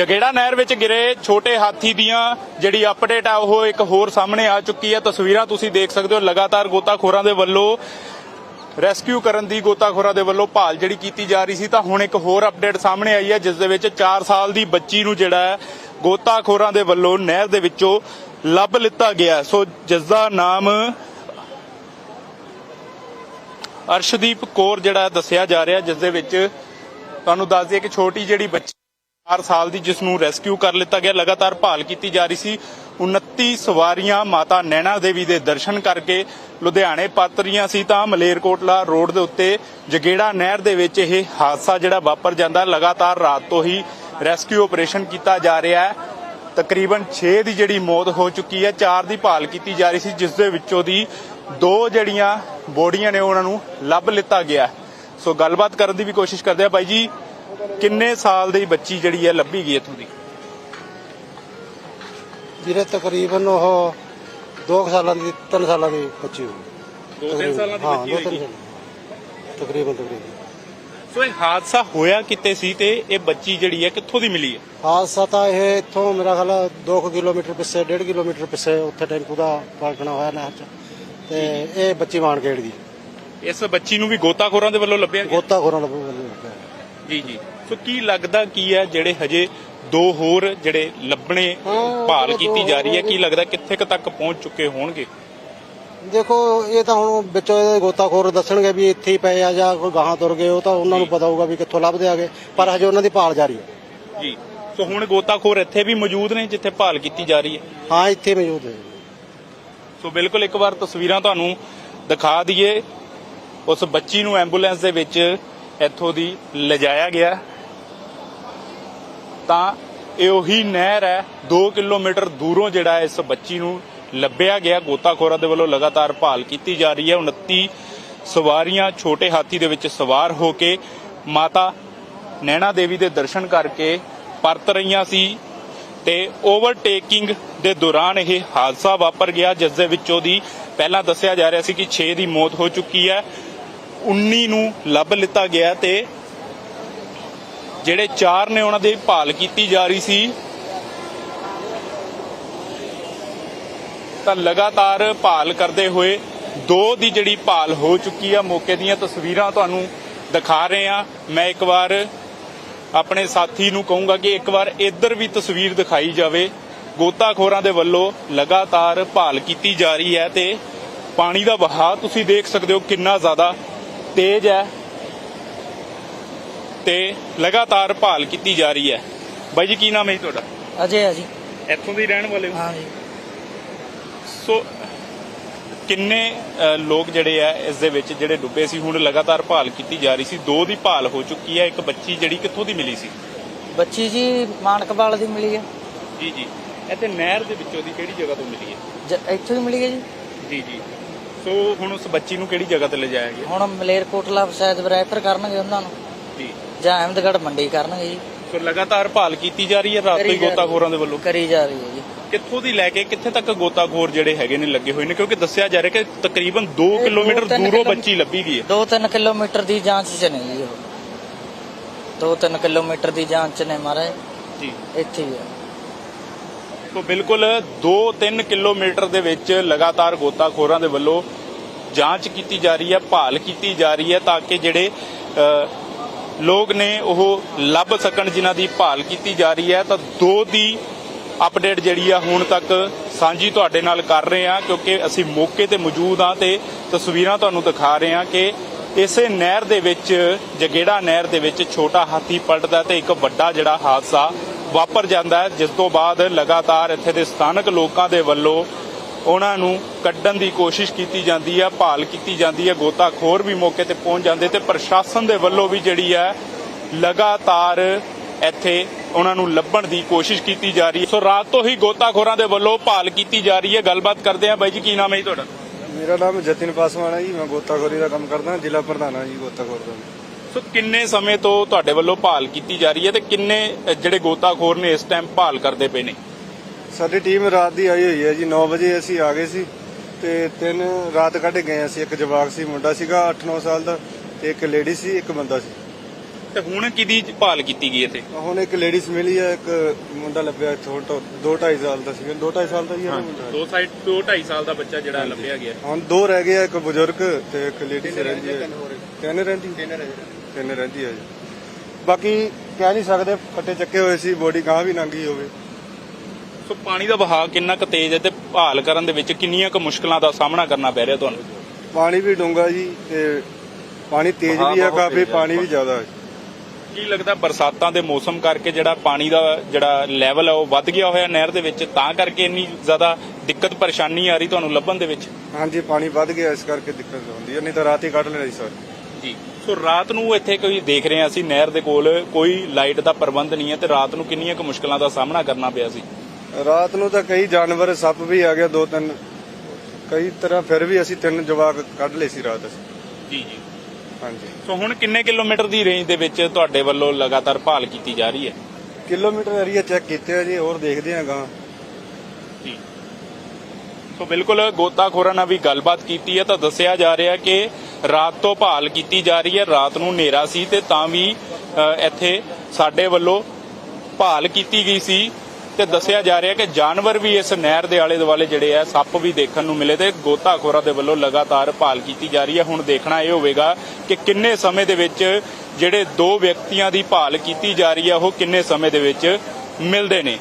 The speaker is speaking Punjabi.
ਜਗੇੜਾ ਨਹਿਰ ਵਿੱਚ ਗਿਰੇ ਛੋਟੇ ਹਾਥੀ ਦੀਆਂ ਜਿਹੜੀ ਅਪਡੇਟ ਆ, ਉਹ ਇੱਕ ਹੋਰ ਸਾਹਮਣੇ ਆ ਚੁੱਕੀ ਹੈ ਤਸਵੀਰਾਂ ਤੁਸੀਂ ਦੇਖ ਸਕਦੇ ਹੋ, ਲਗਾਤਾਰ ਗੋਤਾਖੋਰਾਂ ਦੇ ਵੱਲੋਂ ਰੈਸਕਿਊ ਕਰਨ ਦੀ ਗੋਤਾਖੋਰਾਂ ਦੇ ਵੱਲੋਂ ਭਾਲ ਜਿਹੜੀ ਕੀਤੀ ਜਾ ਰਹੀ ਸੀ, ਤਾਂ ਹੁਣ ਇੱਕ ਹੋਰ ਅਪਡੇਟ ਸਾਹਮਣੇ ਆਈ ਹੈ, ਜਿਸ ਦੇ ਵਿੱਚ 4 ਸਾਲ ਦੀ ਬੱਚੀ ਨੂੰ ਜਿਹੜਾ ਹੈ, ਗੋਤਾਖੋਰਾਂ ਦੇ ਵੱਲੋਂ ਨਹਿਰ ਦੇ ਵਿੱਚੋਂ ਲੱਭ ਲਿੱਤਾ ਗਿਆ। ਸੋ ਜਿਸ ਦਾ ਨਾਮ ਅਰਸ਼ਦੀਪ ਕੌਰ ਜਿਹੜਾ ਦੱਸਿਆ ਜਾ ਰਿਹਾ, ਜਿਸ ਦੇ ਵਿੱਚ ਤੁਹਾਨੂੰ ਦੱਸ ਦਈਏ ਕਿ ਛੋਟੀ ਜਿਹੜੀ ਬੱਚੀ 4 ਸਾਲ ਦੀ ਜਿਸ ਨੂੰ ਰੈਸਕਿਊ ਕਰ ਲਿੱਤਾ ਗਿਆ, ਲਗਾਤਾਰ ਭਾਲ ਕੀਤੀ ਜਾ ਰਹੀ ਸੀ। 29 ਸਵਾਰੀਆਂ ਮਾਤਾ ਨੈਣਾ ਦੇਵੀ ਦੇ ਦਰਸ਼ਨ ਕਰਕੇ ਲੁਧਿਆਣੇ ਪਾਤਰੀਆਂ ਸੀ ਤਾਂ ਮਲੇਰਕੋਟਲਾ ਰੋਡ ਦੇ ਉੱਤੇ ਜਗੇੜਾ ਨਹਿਰ ਦੇ ਵਿੱਚ ਇਹ ਹਾਦਸਾ ਜਿਹੜਾ ਵਾਪਰ ਜਾਂਦਾ, ਲਗਾਤਾਰ ਰਾਤ ਤੋਂ ਹੀ ਰੈਸਕਿਊ ਆਪਰੇਸ਼ਨ ਕੀਤਾ ਜਾ ਰਿਹਾ ਹੈ। ਤਕਰੀਬਨ 6 ਦੀ ਜਿਹੜੀ ਮੌਤ ਹੋ ਚੁੱਕੀ ਹੈ 4 ਦੀ ਭਾਲ ਕੀਤੀ ਜਾ ਰਹੀ ਸੀ, ਜਿਸ ਦੇ ਵਿੱਚੋਂ ਦੀ ਦੋ ਜਿਹੜੀਆਂ ਬੋਡੀਆਂ ਨੇ ਉਹਨਾਂ ਨੂੰ ਲੱਭ ਲਿੱਤਾ ਗਿਆ ਸੋ ਗੱਲਬਾਤ ਕਰਨ ਦੀ ਵੀ ਕੋਸ਼ਿਸ਼ ਕਰਦੇ ਆ ਬਾਈ ਜੀ ਕਿੰਨੇ ਸਾਲ ਦੀ ਬੱਚੀ ਜਿਹੜੀ ਹੈ ਲੱਭੀ ਗਈ ਇੱਥੋਂ ਦੀ? ਵੀਰੇ ਤਕਰੀਬਨ ਉਹ 2 ਸਾਲਾਂ ਦੀ 3 ਸਾਲਾਂ ਦੀ ਬੱਚੀ ਹੋ ਦੋ ਤਿੰਨ ਸਾਲਾਂ ਦੀ ਬੱਚੀ ਦੋ ਸਾਲ ਤਕਰੀਬਨ ਤਕਰੀਬਨ। ਸੋ ਇਹ ਹਾਦਸਾ ਹੋਇਆ ਕਿਤੇ ਸੀ ਤੇ ਇਹ ਬੱਚੀ ਜਿਹੜੀ ਹੈ ਕਿੱਥੋਂ ਦੀ ਮਿਲੀ ਹੈ? ਹਾਦਸਾ ਤਾਂ ਇਹ ਇੱਥੋਂ ਮੇਰਾ ਖਿਆਲ 2 ਕਿਲੋਮੀਟਰ ਪਿੱਛੇ 1.5 ਕਿਲੋਮੀਟਰ ਪਿੱਛੇ ਉੱਥੇ ਟੈਂਪੂ ਦਾ ਪਲਟਣਾ ਹੋਇਆ ਨਹਿਰ 'ਚ। ਤੇ ਇਹ ਬੱਚੀ ਮਾਨਗੇੜ ਦੀ ਇਸ ਬੱਚੀ ਨੂੰ ਵੀ ਗੋਤਾਖੋਰਾਂ ਦੇ ਵੱਲੋਂ ਲੱਭਿਆ ਗਿਆ? ਗੋਤਾਖੋਰਾਂ ਲੱਭੂ ਵੱਲੋਂ ਜੀ ਜੀ। ਸੋ ਕੀ ਲੱਗਦਾ ਕੀ ਹੈ ਜਿਹੜੇ ਹਜੇ ਦੋ ਹੋਰ ਜਿਹੜੇ ਲੱਭਣੇ ਭਾਲ ਕੀਤੀ ਜਾ ਰਹੀ ਹੈ? ਕੀ ਲੱਗਦਾ ਕਿੱਥੇ ਕੁ ਤੱਕ ਪਹੁੰਚ ਚੁੱਕੇ ਹੋਣਗੇ? ਦੇਖੋ ਇਹ ਤਾਂ ਹੁਣ ਵਿੱਚੋਂ ਇਹਦੇ ਗੋਤਾਖੋਰ ਦੱਸਣਗੇ ਵੀ ਇੱਥੇ ਹੀ ਪਏ ਆ ਜਾਂ ਕੋਈ ਗਾਹਾਂ ਤੁਰ ਗਏ ਉਹ ਤਾਂ ਉਹਨਾਂ ਨੂੰ ਪਤਾ ਹੋਊਗਾ ਵੀ ਕਿੱਥੋਂ ਲੱਭਦੇ ਆਗੇ ਪਰ ਹਜੇ ਉਹਨਾਂ ਦੀ ਭਾਲ ਜਾਰੀ ਹੈ। ਜੀ। ਸੋ ਹੁਣ ਗੋਤਾਖੋਰ ਇੱਥੇ ਵੀ ਮੌਜੂਦ ਨੇ ਜਿੱਥੇ ਭਾਲ ਕੀਤੀ ਜਾ ਰਹੀ ਹੈ? ਹਾਂ ਇੱਥੇ ਮੌਜੂਦ ਹੈ ਸੋ ਬਿਲਕੁਲ ਇੱਕ ਵਾਰ ਤਸਵੀਰਾਂ ਤੁਹਾਨੂੰ ਦਿਖਾ ਦਈਏ। ਉਸ ਬੱਚੀ ਨੂੰ ਐਂਬੂਲੈਂਸ ਦੇ ਵਿੱਚ ਇੱਥੋਂ ਦੀ ਲਿਜਾਇਆ ਗਿਆ। ਤਾਂ ਇਹ ਉਹੀ ਨਹਿਰ ਹੈ 2 ਕਿਲੋਮੀਟਰ ਦੂਰੋਂ ਜਿਹੜਾ ਇਸ ਬੱਚੀ ਨੂੰ ਲੱਭਿਆ ਗਿਆ। ਗੋਤਾਖੋਰਾਂ ਦੇ ਵੱਲੋਂ ਲਗਾਤਾਰ ਭਾਲ ਕੀਤੀ ਜਾ ਰਹੀ ਹੈ। 29 ਸਵਾਰੀਆਂ ਛੋਟੇ ਹਾਥੀ ਦੇ ਵਿੱਚ ਸਵਾਰ ਹੋ ਕੇ ਮਾਤਾ ਨੈਣਾ ਦੇਵੀ ਦੇ ਦਰਸ਼ਨ ਕਰਕੇ ਪਰਤ ਰਹੀਆਂ ਸੀ ਤੇ ਓਵਰਟੇਕਿੰਗ ਦੇ ਦੌਰਾਨ ਇਹ ਹਾਦਸਾ ਵਾਪਰ ਗਿਆ, ਜਿਸ ਦੇ ਵਿੱਚੋਂ ਦੀ ਪਹਿਲਾਂ ਦੱਸਿਆ ਜਾ ਰਿਹਾ ਸੀ ਕਿ 6 ਦੀ ਮੌਤ ਹੋ ਚੁੱਕੀ ਹੈ। 19 ਨੂੰ ਲੱਭ ਲਿੱਤਾ ਗਿਆ ਤੇ ਜਿਹੜੇ ਚਾਰ ਨੇ ਉਹਨਾਂ ਦੀ ਭਾਲ ਕੀਤੀ ਜਾ ਰਹੀ ਸੀ, ਤਾਂ ਲਗਾਤਾਰ ਭਾਲ ਕਰਦੇ ਹੋਏ ਦੋ ਦੀ ਜਿਹੜੀ ਭਾਲ ਹੋ ਚੁੱਕੀ ਆ, ਮੌਕੇ ਦੀਆਂ ਤਸਵੀਰਾਂ ਤੁਹਾਨੂੰ ਦਿਖਾ ਰਹੇ ਆ। ਮੈਂ ਇੱਕ ਵਾਰ ਆਪਣੇ ਸਾਥੀ ਨੂੰ ਕਹੂੰਗਾ ਕਿ ਇੱਕ ਵਾਰ ਇੱਧਰ ਵੀ ਤਸਵੀਰ ਦਿਖਾਈ ਜਾਵੇ। ਗੋਤਾਖੋਰਾਂ ਦੇ ਵੱਲੋਂ ਲਗਾਤਾਰ ਭਾਲ ਕੀਤੀ ਜਾ ਰਹੀ ਹੈ ਤੇ ਪਾਣੀ ਦਾ ਵਹਾਅ ਤੁਸੀਂ ਦੇਖ ਸਕਦੇ ਹੋ ਕਿੰਨਾ ਜ਼ਿਆਦਾ ਤੇਜ਼ ਹੈ ਤੇ ਲਗਾਤਾਰ ਭਾਲ ਕੀਤੀ ਜਾ ਰਹੀ ਹੈ। ਬਾਈ ਜੀ ਕੀ ਨਾਮ ਹੈ ਜੀ ਤੁਹਾਡਾ? ਅਜੇ ਆ ਜੀ। ਇੱਥੋਂ ਦੇ ਹੀ ਰਹਿਣ ਵਾਲੇ ਹੋ? ਹਾਂ ਜੀ। ਸੋ ਕਿੰਨੇ ਅ, ਲੋਕ ਜਿਹੜੇ ਆ ਇਸ ਦੇ ਵਿੱਚ ਜਿਹੜੇ ਡੁੱਬੇ ਸੀ ਹੁਣ ਲਗਾਤਾਰ ਭਾਲ ਕੀਤੀ ਜਾ ਰਹੀ ਸੀ ਦੋ ਦੀ ਭਾਲ ਹੋ ਚੁੱਕੀ ਹੈ ਇੱਕ ਬੱਚੀ ਜਿਹੜੀ ਕਿੱਥੋਂ ਦੀ ਮਿਲੀ ਸੀ? ਬੱਚੀ ਜੀ ਮਾਨਕਵਾਲ ਦੀ ਮਿਲੀ ਹੈ। ਜੀ ਜੀ। ਇੱਥੇ ਨਹਿਰ ਦੇ ਵਿੱਚੋਂ ਦੀ ਕਿਹੜੀ ਜਗ੍ਹਾ ਤੋਂ ਮਿਲੀ ਹੈ? ਜ- ਇੱਥੋਂ ਹੀ ਮਿਲੀ ਹੈ ਜੀ। ਜੀ ਜੀ। ਸੋ ਹੁਣ ਉਸ ਬੱਚੀ ਨੂੰ ਕਿਹੜੀ ਜਗ੍ਹਾ ਤੇ ਲਿਜਾਇਆ ਗਿਆ ਹੁਣ ਮਲੇਰਕੋਟਲਾ ਸ਼ਾਇਦ ਰੈਫਰ ਕਰਨਗੇ ਉਹਨਾਂ ਨੂੰ। ਜੀ। ਜਾਂ ਅਹਿਮਦਗੜ੍ਹ ਮੰਡੀ ਕਰਨਗੇ ਜੀ। ਸੋ ਲਗਾਤਾਰ ਭਾਲ ਕੀਤੀ ਜਾ ਰਹੀ ਹੈ ਰਾਤ ਤੋਂ ਹੀ ਗੋਤਾਖੋਰਾਂ ਦੇ ਵੱਲੋਂ? ਕਰੀ ਜਾ ਰਹੀ ਹੈ ਜੀ। ਕਿੱਥੋਂ ਦੀ ਲੈ ਕੇ ਕਿੱਥੇ ਤੱਕ ਗੋਤਾਖੋਰ ਜਿਹੜੇ ਹੈਗੇ ਨੇ ਲੱਗੇ ਹੋਏ ਨੇ? ਕਿਉਂਕਿ ਦੱਸਿਆ ਜਾ ਰਿਹਾ ਕਿ ਤਕਰੀਬਨ 2 ਇਹ ਕਿਲੋਮੀਟਰ ਦੂਰੋਂ ਬੱਚੀ ਲੱਭੀ ਗਈ ਹੈ। 2-3 ਕਿਲੋਮੀਟਰ ਦੀ ਜਾਂਚ ਚ ਨੇ ਜੀ ਉਹ। 2-3 ਕਿਲੋਮੀਟਰ ਦੀ ਜਾਂਚ ਨੇ ਮਾਰੇ ਜੀ। ਇੱਥੇ ਹੀ ਹੈ। ਸੋ ਬਿਲਕੁਲ 2-3 ਕਿਲੋਮੀਟਰ ਦੇ ਵਿੱਚ ਲਗਾਤਾਰ ਗੋਤਾਖੋਰਾਂ ਦੇ ਵੱਲੋਂ ਜਾਂਚ ਕੀਤੀ ਜਾ ਰਹੀ ਹੈ, ਭਾਲ ਕੀਤੀ ਜਾ ਰਹੀ ਹੈ ਤਾਂ ਕਿ ਜਿਹੜੇ ਲੋਕ ਨੇ ਉਹ ਲੱਭ ਸਕਣ ਜਿਨ੍ਹਾਂ ਦੀ ਭਾਲ ਕੀਤੀ ਜਾ ਰਹੀ ਹੈ। ਤਾਂ ਦੋ ਦੀ ਅਪਡੇਟ ਜਿਹੜੀ ਆ ਹੁਣ ਤੱਕ ਸਾਂਝੀ ਤੁਹਾਡੇ ਨਾਲ ਕਰ ਰਹੇ ਹਾਂ, ਕਿਉਂਕਿ ਅਸੀਂ ਮੌਕੇ ਤੇ ਮੌਜੂਦ ਹਾਂ ਤੇ ਤਸਵੀਰਾਂ ਤੁਹਾਨੂੰ ਦਿਖਾ ਰਹੇ ਹਾਂ ਕਿ ਇਸੇ ਨਹਿਰ ਦੇ ਵਿੱਚ, ਜਗੇੜਾ ਨਹਿਰ ਦੇ ਵਿੱਚ ਛੋਟਾ ਹਾਥੀ ਪਲਟਦਾ ਤੇ ਇੱਕ ਵੱਡਾ ਜਿਹੜਾ ਹਾਦਸਾ ਵਾਪਰ ਜਾਂਦਾ ਹੈ, ਜਿਸ ਤੋਂ ਬਾਅਦ ਲਗਾਤਾਰ ਇੱਥੇ ਦੇ ਸਥਾਨਕ ਲੋਕਾਂ ਦੇ ਵੱਲੋਂ ਉਹਨਾਂ ਨੂੰ ਕੱਢਣ ਦੀ ਕੋਸ਼ਿਸ਼ ਕੀਤੀ ਜਾਂਦੀ ਹੈ, ਭਾਲ ਕੀਤੀ ਜਾਂਦੀ ਹੈ, ਗੋਤਾਖੋਰ ਵੀ ਮੌਕੇ ਤੇ ਪਹੁੰਚ ਜਾਂਦੇ ਤੇ ਪ੍ਰਸ਼ਾਸਨ ਦੇ ਵੱਲੋਂ ਵੀ ਜਿਹੜੀ ਹੈ, ਲਗਾਤਾਰ ਇੱਥੇ ਉਹਨਾਂ ਨੂੰ ਲੱਭਣ ਦੀ ਕੋਸ਼ਿਸ਼ ਕੀਤੀ ਜਾ ਰਹੀ ਹੈ। ਸੋ ਰਾਤ ਤੋਂ ਹੀ ਗੋਤਾਖੋਰਾਂ ਦੇ ਵੱਲੋਂ ਭਾਲ ਕੀਤੀ ਜਾ ਰਹੀ ਹੈ। ਗੱਲਬਾਤ ਕਰਦੇ ਆ ਬਾਈ ਜੀ, ਕੀ ਨਾਮ ਹੈ ਜੀ ਤੁਹਾਡਾ? ਮੇਰਾ ਨਾਮ ਜਤਿਨ ਪਾਸਵਾਨ ਹੈ ਜੀ, ਮੈਂ ਗੋਤਾਖੋਰੀ ਦਾ ਕੰਮ ਕਰਦਾ, ਜ਼ਿਲ੍ਹਾ ਪ੍ਰਧਾਨ ਹਾਂ ਜੀ, ਗੋਤਾਖੋਰ ਦਾ ਸੋ ਕਿੰਨੇ ਸਮੇਂ ਤੋਂ ਤੁਹਾਡੇ ਵੱਲੋਂ ਭਾਲ ਕੀਤੀ ਜਾ ਰਹੀ ਹੈ ਤੇ ਕਿੰਨੇ ਜਿਹੜੇ ਗੋਤਾਖੋਰ ਨੇ ਇਸ ਟਾਈਮ ਭਾਲ ਕਰਦੇ ਪਏ ਨੇ? ਸਾਡੀ ਟੀਮ ਰਾਤ ਦੀ ਆਈ ਹੋਈ ਹੈ ਜੀ 9 ਵਜੇ ਅਸੀਂ ਆ ਗਏ ਸੀ ਤੇ ਤਿੰਨ ਰਾਤ ਕੱਢ ਗਏ ਅਸੀਂ, ਇੱਕ ਜਵਾਕ ਸੀ, ਮੁੰਡਾ ਸੀਗਾ 8-9 ਸਾਲ ਦਾ ਤੇ ਇੱਕ ਲੇਡੀ ਸੀ, ਇੱਕ ਬੰਦਾ ਸੀ। ਤੇ ਹੁਣ ਕਿਹਦੀ ਭਾਲ ਕੀਤੀ ਗਈ ਇੱਥੇ? ਹੁਣ ਇੱਕ ਲੇਡੀਜ਼ ਮਿਲੀ ਹੈ ਇੱਕ ਮੁੰਡਾ ਲੱਭਿਆ ਛੋਟਾ 2 2.5 ਸਾਲ ਦਾ ਸੀਗਾ। 2 2.5 ਸਾਲ ਦਾ ਹੀ ਹੈ ਮੁੰਡਾ? ਦੋ ਸਾਈਡ ਦੋ 2.5 ਸਾਲ ਦਾ ਬੱਚਾ ਜਿਹੜਾ ਲੱਭਿਆ ਗਿਆ। ਹੁਣ ਦੋ ਰਹਿ ਗਏ ਆ ਇੱਕ ਬਜ਼ੁਰਗ ਤੇ ਇੱਕ ਲੇਡੀਜ਼ ਰਹਿੰਦੀ ਹੈ ਤਿੰਨ ਰਹਿੰਦੀ? ਤਿੰਨ ਰਹਿੰਦੀ ਹੈ ਜੀ। ਬਾਕੀ ਕਹਿ ਨਹੀਂ ਸਕਦੇ ਫੱਟੇ ਚੱਕੇ ਹੋਏ ਸੀ ਬੋਡੀ ਗਾਂ ਵੀ ਨੰਗੀ ਹੋਵੇ। ਸੋ ਪਾਣੀ ਦਾ ਵਹਾਅ ਕਿੰਨਾ ਕੁ ਤੇਜ਼ ਹੈ ਤੇ ਭਾਲ ਕਰਨ ਦੇ ਵਿੱਚ ਕਿੰਨੀਆਂ ਕੁ ਮੁਸ਼ਕਲਾਂ ਦਾ ਸਾਹਮਣਾ ਕਰਨਾ ਪੈ ਰਿਹਾ ਤੁਹਾਨੂੰ? ਪਾਣੀ ਵੀ ਡੂੰਗਾ ਜੀ ਤੇ ਪਾਣੀ ਤੇਜ਼ ਵੀ ਹੈ ਕਾਫੀ ਪਾਣੀ ਵੀ ਜ਼ਿਆਦਾ ਹੈ। ਕੀ ਲੱਗਦਾ ਬਰਸਾਤਾਂ ਦੇ ਮੌਸਮ ਕਰਕੇ ਜਿਹੜਾ ਪਾਣੀ ਦਾ ਜਿਹੜਾ ਲੈਵਲ ਹੈ ਉਹ ਵੱਧ ਗਿਆ ਹੋਇਆ ਨਹਿਰ ਦੇ ਵਿੱਚ? ਤਾਂ ਕਰਕੇ ਇੰਨੀ ਜ਼ਿਆਦਾ ਦਿੱਕਤ ਪਰੇਸ਼ਾਨੀ ਆ ਰਹੀ ਤੁਹਾਨੂੰ ਲੱਭਣ ਦੇ ਵਿੱਚ? ਹਾਂਜੀ ਪਾਣੀ ਵੱਧ ਗਿਆ ਇਸ ਕਰਕੇ ਦਿੱਕਤ ਹੁੰਦੀ ਹੈ ਨਹੀਂ ਤਾਂ ਰਾਤ ਹੀ ਕੱਢ ਲੈਣਾ ਸੀ ਸਰ। ਜੀ। ਸੋ ਰਾਤ ਨੂੰ ਇੱਥੇ ਕੋਈ ਦੇਖ ਰਹੇ ਹਾਂ ਅਸੀਂ ਨਹਿਰ ਦੇ ਕੋਲ ਕੋਈ ਲਾਈਟ ਦਾ ਪ੍ਰਬੰਧ ਨਹੀਂ ਹੈ ਤੇ ਰਾਤ ਨੂੰ ਕਿੰਨੀਆਂ ਕੁ ਮੁਸ਼ਕਲਾਂ ਦਾ ਸਾਹਮਣਾ ਕਰਨਾ ਪਿਆ ਸੀ? ਰਾਤ ਨੂੰ ਤਾਂ ਕਈ ਜਾਨਵਰ ਸੱਪ ਵੀ ਆ ਗਿਆ ਦੋ ਤਿੰਨ ਕਈ ਤਰ੍ਹਾਂ ਫਿਰ ਵੀ ਅਸੀਂ ਤਿੰਨ ਜਵਾਕ ਕੱਢ ਲਏ ਸੀ ਰਾਤ ਅਸੀਂ। ਜੀ ਜੀ। ਹਾਂਜੀ। ਸੋ ਹੁਣ ਕਿੰਨੇ ਕਿਲੋਮੀਟਰ ਦੀ ਰੇਂਜ ਦੇ ਵਿੱਚ ਤੁਹਾਡੇ ਵੱਲੋਂ ਲਗਾਤਾਰ ਭਾਲ ਕੀਤੀ ਜਾ ਰਹੀ ਹੈ? ਕਿਲੋਮੀਟਰ ਏਰੀਆ ਚੈੱਕ ਕੀਤੇ ਆ ਜੀ ਹੋਰ ਦੇਖਦੇ ਆ ਗਾਂ ਜੀ। ਸੋ ਬਿਲਕੁਲ ਗੋਤਾਖੋਰਾਂ ਨਾਲ ਵੀ ਗੱਲਬਾਤ ਕੀਤੀ ਹੈ ਤਾਂ ਦੱਸਿਆ ਜਾ ਰਿਹਾ ਕਿ ਰਾਤ ਤੋਂ ਭਾਲ ਕੀਤੀ ਜਾ ਰਹੀ ਹੈ ਰਾਤ ਨੂੰ ਹਨੇਰਾ ਸੀ ਤੇ ਤਾਂ ਵੀ ਇੱਥੇ ਸਾਡੇ ਵੱਲੋਂ ਭਾਲ ਕੀਤੀ ਗਈ ਸੀ। ਤੇ ਦੱਸਿਆ ਜਾ ਰਿਹਾ ਕਿ ਜਾਨਵਰ ਵੀ ਇਸ ਨਹਿਰ ਦੇ ਆਲੇ ਦੁਆਲੇ ਜਿਹੜੇ ਆ, ਸੱਪ ਵੀ ਦੇਖਣ ਨੂੰ ਮਿਲੇ ਤੇ ਗੋਤਾਖੋਰਾਂ ਦੇ ਵੱਲੋਂ ਲਗਾਤਾਰ ਭਾਲ ਕੀਤੀ ਜਾ ਰਹੀ ਹੈ। ਹੁਣ ਦੇਖਣਾ ਇਹ ਹੋਵੇਗਾ ਕਿ ਕਿੰਨੇ ਸਮੇਂ ਦੇ ਵਿੱਚ ਜਿਹੜੇ ਦੋ ਵਿਅਕਤੀਆਂ ਦੀ ਭਾਲ ਕੀਤੀ ਜਾ ਰਹੀ ਹੈ, ਉਹ ਕਿੰਨੇ ਸਮੇਂ ਦੇ ਵਿੱਚ ਮਿਲਦੇ ਨੇ।